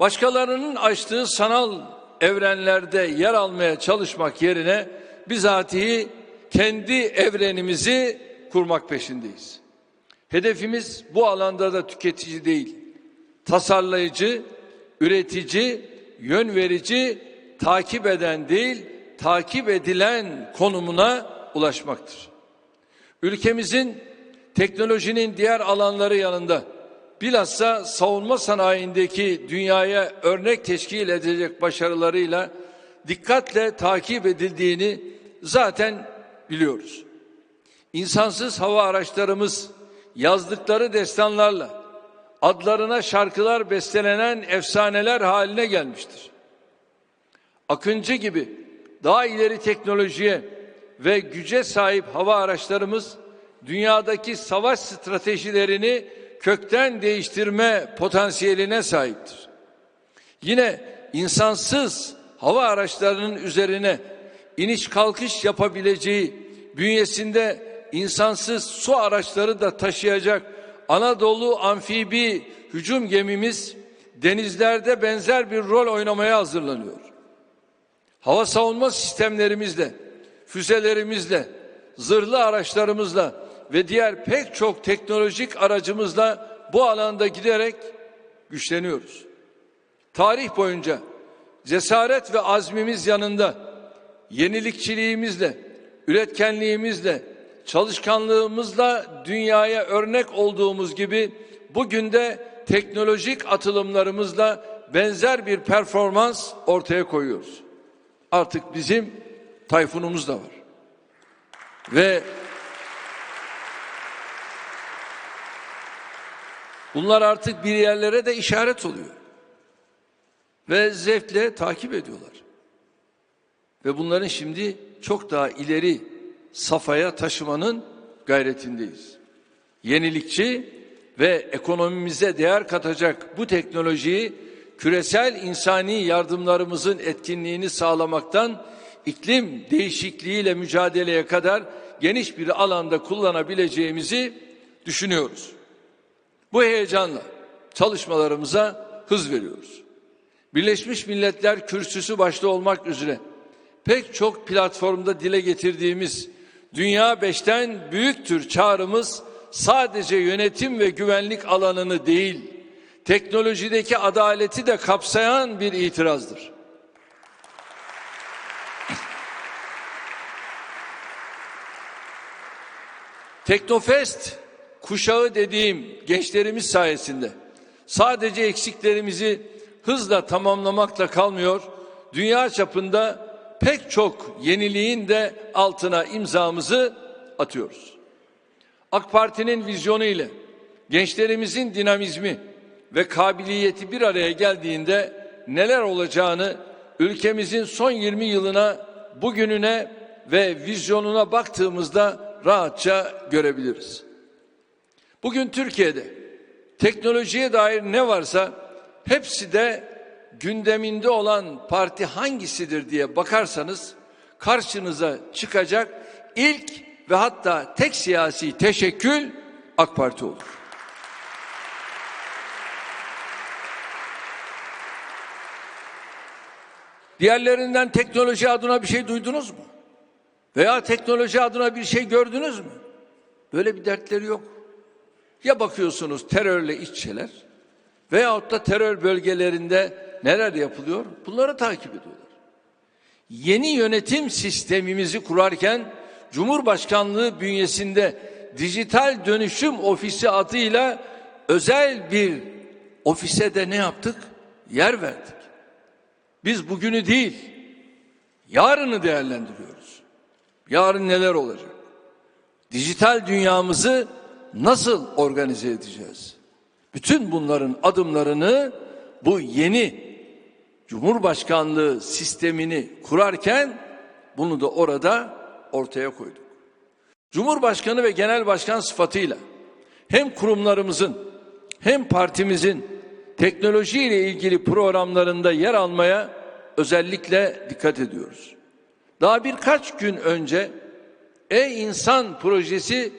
Başkalarının açtığı sanal evrenlerde yer almaya çalışmak yerine bizatihi kendi evrenimizi kurmak peşindeyiz. Hedefimiz bu alanda da tüketici değil, tasarlayıcı, üretici, yön verici, takip eden değil, takip edilen konumuna ulaşmaktır. Ülkemizin teknolojinin diğer alanları yanında bilhassa savunma sanayindeki dünyaya örnek teşkil edecek başarılarıyla dikkatle takip edildiğini zaten biliyoruz. İnsansız hava araçlarımız yazdıkları destanlarla adlarına şarkılar bestelenen efsaneler haline gelmiştir. Akıncı gibi daha ileri teknolojiye ve güce sahip hava araçlarımız dünyadaki savaş stratejilerini kökten değiştirme potansiyeline sahiptir. Yine insansız hava araçlarının üzerine iniş kalkış yapabileceği bünyesinde insansız su araçları da taşıyacak Anadolu amfibi hücum gemimiz denizlerde benzer bir rol oynamaya hazırlanıyor. Hava savunma sistemlerimizle, füzelerimizle, zırhlı araçlarımızla ve diğer pek çok teknolojik aracımızla bu alanda giderek güçleniyoruz. Tarih boyunca cesaret ve azmimiz yanında yenilikçiliğimizle, üretkenliğimizle, çalışkanlığımızla dünyaya örnek olduğumuz gibi bugün de teknolojik atılımlarımızla benzer bir performans ortaya koyuyoruz. Artık bizim Tayfunumuz da var. Ve bunlar artık bir yerlere de işaret oluyor. Ve zevkle takip ediyorlar. Ve bunların şimdi çok daha ileri safhaya taşımanın gayretindeyiz. Yenilikçi ve ekonomimize değer katacak bu teknolojiyi küresel insani yardımlarımızın etkinliğini sağlamaktan iklim değişikliğiyle mücadeleye kadar geniş bir alanda kullanabileceğimizi düşünüyoruz. Bu heyecanla çalışmalarımıza hız veriyoruz. Birleşmiş Milletler Kürsüsü başta olmak üzere pek çok platformda dile getirdiğimiz Dünya beşten büyüktür çağrımız sadece yönetim ve güvenlik alanını değil, teknolojideki adaleti de kapsayan bir itirazdır. Teknofest kuşağı dediğim gençlerimiz sayesinde sadece eksiklerimizi hızla tamamlamakla kalmıyor, dünya çapında pek çok yeniliğin de altına imzamızı atıyoruz. AK Parti'nin vizyonu ile gençlerimizin dinamizmi ve kabiliyeti bir araya geldiğinde neler olacağını ülkemizin son 20 yılına, bugününe ve vizyonuna baktığımızda rahatça görebiliriz. Bugün Türkiye'de teknolojiye dair ne varsa hepsi de gündeminde olan parti hangisidir diye bakarsanız karşınıza çıkacak ilk ve hatta tek siyasi teşekkül AK Parti olur. Diğerlerinden teknoloji adına bir şey duydunuz mu? Veya teknoloji adına bir şey gördünüz mü? Böyle bir dertleri yok. Ya bakıyorsunuz terörle iççeler veyahut da terör bölgelerinde neler yapılıyor? Bunları takip ediyorlar. Yeni yönetim sistemimizi kurarken Cumhurbaşkanlığı bünyesinde dijital dönüşüm ofisi adıyla özel bir ofise de ne yaptık? Yer verdik. Biz bugünü değil, yarını değerlendiriyoruz. Yarın neler olacak? Dijital dünyamızı nasıl organize edeceğiz? Bütün bunların adımlarını bu yeni Cumhurbaşkanlığı sistemini kurarken bunu da orada ortaya koyduk. Cumhurbaşkanı ve genel başkan sıfatıyla hem kurumlarımızın hem partimizin teknoloji ile ilgili programlarında yer almaya özellikle dikkat ediyoruz. Daha birkaç gün önce E-İnsan projesi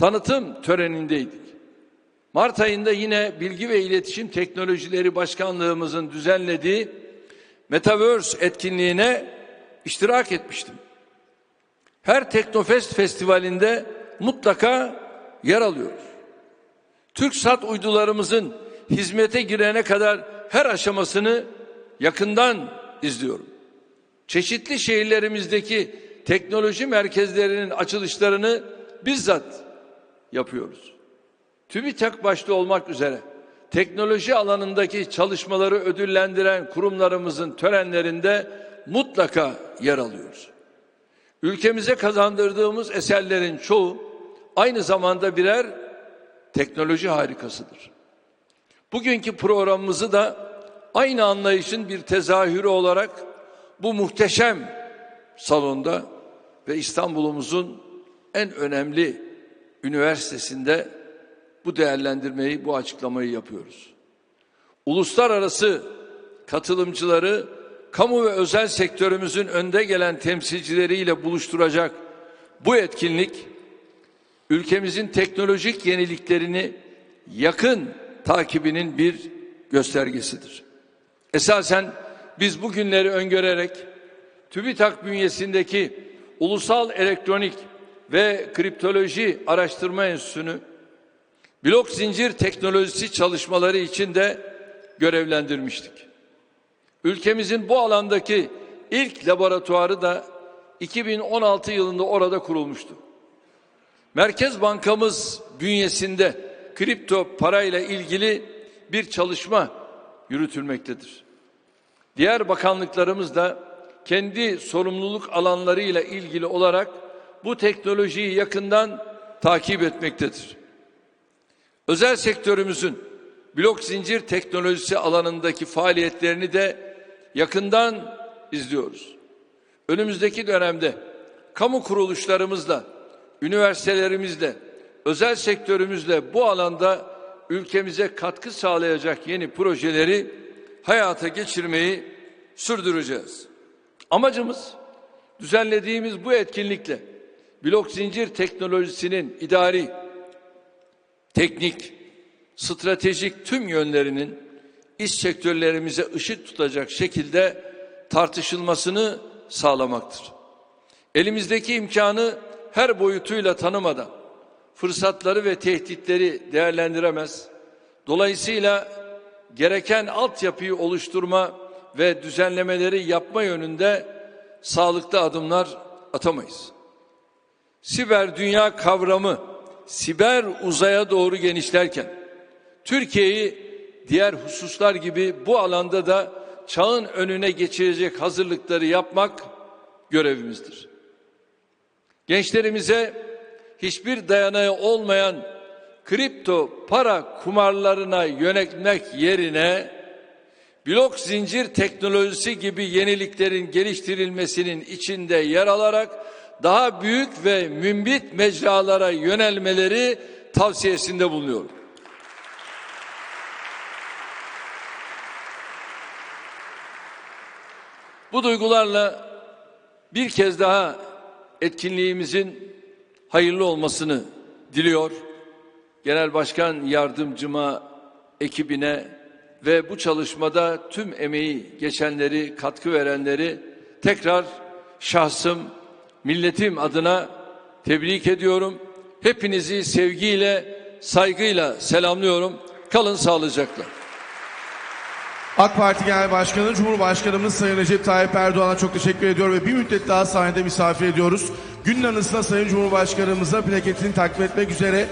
tanıtım törenindeydik. Mart ayında yine Bilgi ve İletişim Teknolojileri Başkanlığımızın düzenlediği Metaverse etkinliğine iştirak etmiştim. Her Teknofest festivalinde mutlaka yer alıyoruz. TürkSat uydularımızın hizmete girene kadar her aşamasını yakından izliyorum. Çeşitli şehirlerimizdeki teknoloji merkezlerinin açılışlarını bizzat yapıyoruz. TÜBİTAK başta olmak üzere teknoloji alanındaki çalışmaları ödüllendiren kurumlarımızın törenlerinde mutlaka yer alıyoruz. Ülkemize kazandırdığımız eserlerin çoğu aynı zamanda birer teknoloji harikasıdır. Bugünkü programımızı da aynı anlayışın bir tezahürü olarak bu muhteşem salonda ve İstanbul'umuzun en önemli üniversitesinde bu değerlendirmeyi, bu açıklamayı yapıyoruz. Uluslararası katılımcıları kamu ve özel sektörümüzün önde gelen temsilcileriyle buluşturacak bu etkinlik ülkemizin teknolojik yeniliklerini yakın takibinin bir göstergesidir. Esasen biz bu günleri öngörerek TÜBİTAK bünyesindeki Ulusal Elektronik ve Kriptoloji Araştırma Enstitüsü'nü blok zincir teknolojisi çalışmaları için de görevlendirmiştik. Ülkemizin bu alandaki ilk laboratuvarı da 2016 yılında orada kurulmuştu. Merkez Bankamız bünyesinde kripto parayla ilgili bir çalışma yürütülmektedir. Diğer bakanlıklarımız da kendi sorumluluk alanlarıyla ilgili olarak bu teknolojiyi yakından takip etmektedir. Özel sektörümüzün blok zincir teknolojisi alanındaki faaliyetlerini de yakından izliyoruz. Önümüzdeki dönemde kamu kuruluşlarımızla, üniversitelerimizle, özel sektörümüzle bu alanda ülkemize katkı sağlayacak yeni projeleri hayata geçirmeyi sürdüreceğiz. Amacımız düzenlediğimiz bu etkinlikle blok zincir teknolojisinin idari, teknik, stratejik tüm yönlerinin iş sektörlerimize ışık tutacak şekilde tartışılmasını sağlamaktır. Elimizdeki imkanı her boyutuyla tanımadan fırsatları ve tehditleri değerlendiremez. Dolayısıyla gereken altyapıyı oluşturma ve düzenlemeleri yapma yönünde sağlıklı adımlar atamayız. Siber dünya kavramı siber uzaya doğru genişlerken Türkiye'yi diğer hususlar gibi bu alanda da çağın önüne geçirecek hazırlıkları yapmak görevimizdir. Gençlerimize hiçbir dayanağı olmayan kripto para kumarlarına yönelmek yerine blok zincir teknolojisi gibi yeniliklerin geliştirilmesinin içinde yer alarak daha büyük ve mümbit mecralara yönelmeleri tavsiyesinde bulunuyorum. Bu duygularla bir kez daha etkinliğimizin hayırlı olmasını diliyor. Genel Başkan Yardımcıma ekibine ve bu çalışmada tüm emeği geçenleri, katkı verenleri tekrar şahsım, milletim adına tebrik ediyorum. Hepinizi sevgiyle, saygıyla selamlıyorum. Kalın sağlıcakla. AK Parti Genel Başkanı Cumhurbaşkanımız Sayın Recep Tayyip Erdoğan'a çok teşekkür ediyor ve bir müddet daha sahnede misafir ediyoruz. Günün anısına Sayın Cumhurbaşkanımıza plaketini takdim etmek üzere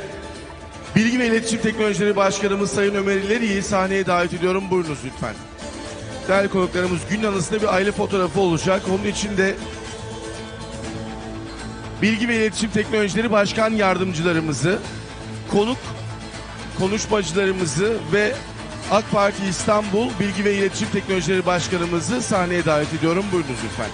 Bilgi ve İletişim Teknolojileri Başkanımız Sayın Ömer İleri'yi sahneye davet ediyorum. Buyurunuz lütfen. Değerli konuklarımız günün anısında bir aile fotoğrafı olacak. Onun için de Bilgi ve İletişim Teknolojileri Başkan Yardımcılarımızı, konuk konuşmacılarımızı ve AK Parti İstanbul Bilgi ve İletişim Teknolojileri Başkanımızı sahneye davet ediyorum. Buyurunuz lütfen.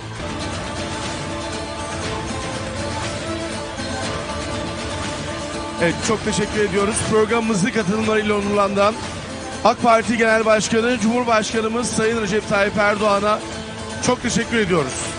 Evet çok teşekkür ediyoruz. Programımızı katılımlarıyla onurlandıran AK Parti Genel Başkanı Cumhurbaşkanımız Sayın Recep Tayyip Erdoğan'a çok teşekkür ediyoruz.